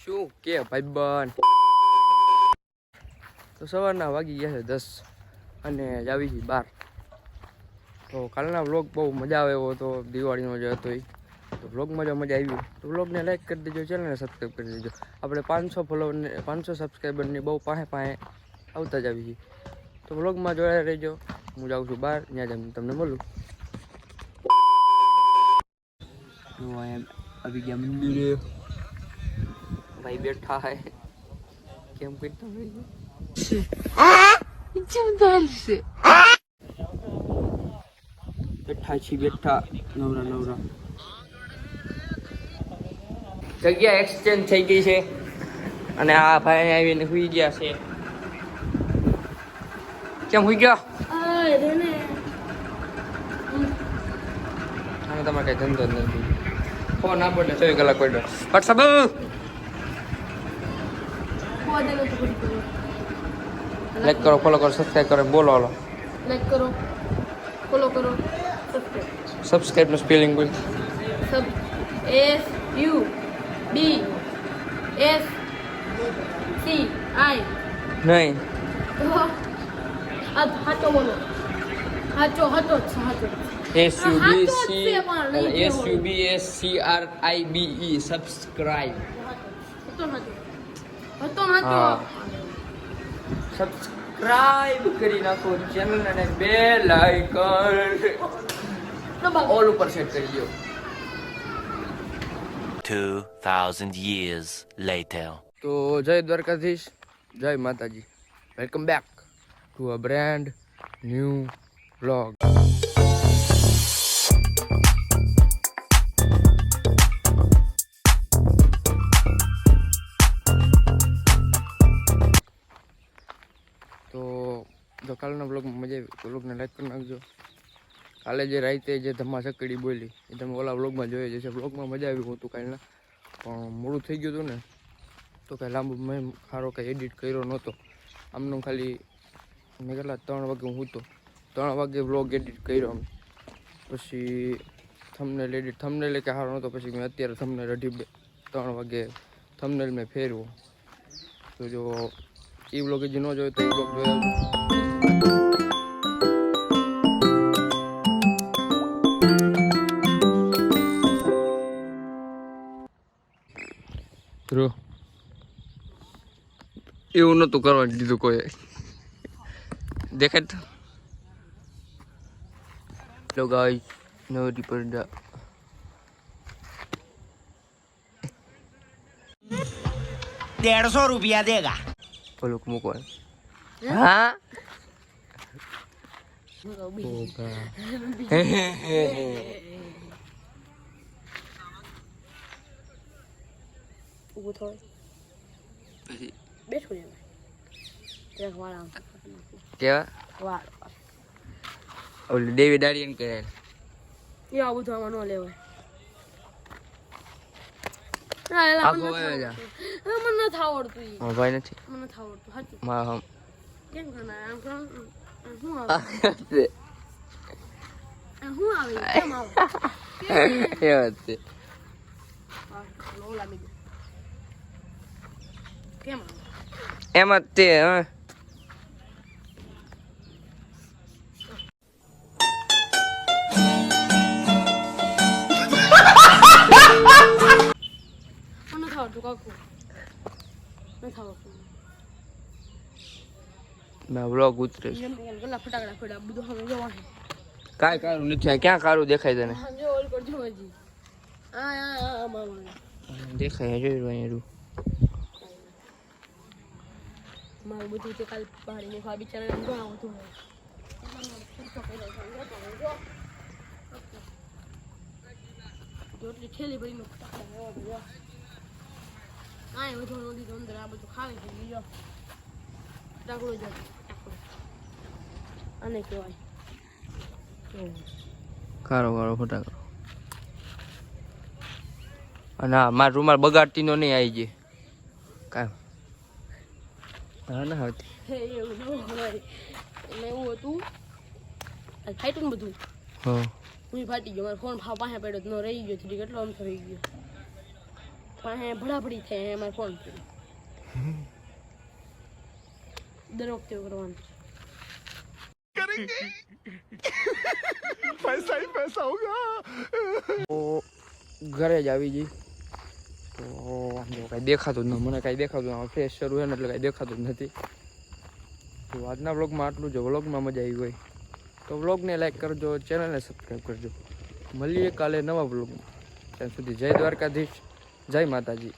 શું કે ભાઈબંધ તો સવારના વાગી ગયા છે દસ અને આવી છીએ બાર. તો કાલના વ્લોગ બહુ મજા આવે એવો હતો દિવાળીનો જે હતો તો વ્લોગમાં જો મજા આવી. તો વ્લોગને લાઈક કરી દેજો, ચેનલને સબસ્ક્રાઈબ કરી દેજો. આપણે પાંચસો ફોલોવરને, પાંચસો સબસ્ક્રાઈબરની બહુ પાસે પાસે આવતા જ આવી છીએ તો વ્લોગમાં જોયા રહેજો. હું જાઉં છું બહાર, ત્યાં જઈને તમને મળું તો અહીંયા આવી ગયા મંદિરે. ભાઈ બેઠા હે. કેમ કરતા હોય બેઠા છી બેઠા. નવરા નવરા. જગ્યા એક્સચેન્જ થઈ ગઈ છે. અને આ ભાઈ આવીને સુઈ ગયા છે. કેમ સુઈ ગયા? તમારે કઈ ધંધો નથી. ફોન આપો એટલે ચોવીસ કલાક પડ્યો. વોટ્સઅપ લાઈક કરો ફોલો કરો સબસ્ક્રાઈબ કરો બોલો હાલો. લાઈક કરો ફોલો કરો સબસ્ક્રાઈબનું સ્પેલિંગ બોલ. Sub S U B S C I નહીં આ હાચો બોલો. હાચો હાચો હાચો S U B C S U C S C R I B E B subscribe કરી નાખો ચેનલ અને બેલ આઇકન. ઓલ ઉપર સેટ કરી દો 2,000 years later. તો જય દ્વારકાધીશ જય માતાજી welcome back to a brand new vlog આવી લાઈક કરી નાખજો. કાલે જે રાતે જે ધમાસકડી બોલી, એ તમે ઓલા વ્લોગમાં જોઈ જશે વ્લોગમાં મજા આવી હતું કાલના, પણ મોડું થઈ ગયું હતું ને, તો કાંઈ લાંબુ મેં સારો કાંઈ એડિટ કર્યો નહોતો. આમનું ખાલી મેં કેટલા ત્રણ વાગે હું હતો ત્રણ વાગે વ્લોગ એડિટ કર્યો અમે. પછી થમનેલ એડિટ થમનેલ કે સારો નહોતો, પછી મેં અત્યારે થમનેલ અઢી ત્રણ વાગે થમનેલ મેં ફેરવો. તો જો એ વ્લોગ હજી ન જોયો તો એ બ્લોગ જોયો રો. એવું નહોતું કરવા દીધું કોઈ દેખાય તો. હેલો ગાય નવો રૂપિયા દેગા. પેલું મૂકો. ઊભું થોડું પછી? બેઠું રહેવાય ત્યાં વાળ આમ કેવા? વાળ. ઓલી ડેવિડ આર્યન કરે એ આવું આમાં ન લેવાય ના, મને નથી. આવડતું. ભાઈ નથી. મને નથી આવડતું. હમ. કેમ કરणार? આમ શું આવે? શું આવે? કેમ આવે. કેમ આવે એમાં જ તે હા. મને નથી આવડતું કાકુ. નથી આવડતું ના વ્લોગ ઉતરે છે. જેમ કે ગલા ફટાકડા ફોડ્યા બધું હવે જોવાનું કાંઈ કારું નથી ક્યાં કારું દેખાય તને. દેખાય જોઈ મારું બધું તે કાલ પાણી ને ખા બિચારા ઘણા હોય જોટલી ઠેલી ભરીને કાંઈ વધુ તો અંદર આ બધું ખાવે છે બીજો ફટાકડો જ અને કહેવાય. કારો કારો, ફટાકડો. અને મારા રૂમાલ બગાડતી નો નહીં આવી જાય હા ના આવતી. એવું ન હોય. એટલે એવું હતું. આ ફાટ્યું ને બધું. હા. હું ફાટી ગયો. મારો ફોન પાસે પડ્યો ન રહી ગયો. થોડી કેટલો આમ થઈ ગયો. પાસે ભડાભડી થાય મારો ફોન દર વખતે એવું કરવાનું તો ઘરે જ આવી જઈ જો કાંઈ દેખાતું ન મને કાંઈ દેખાતું ન ફ્રેશ શરૂ ને એટલે કાંઈ દેખાતું નથી. તો આજના વ્લોગમાં આટલું જો. વ્લોગમાં મજા આવી હોય તો વ્લોગને લાઈક કરજો ચેનલને સબસ્ક્રાઈબ કરજો. મળીએ કાલે નવા વ્લોગમાં ત્યાં સુધી જય દ્વારકાધીશ, જય માતાજી.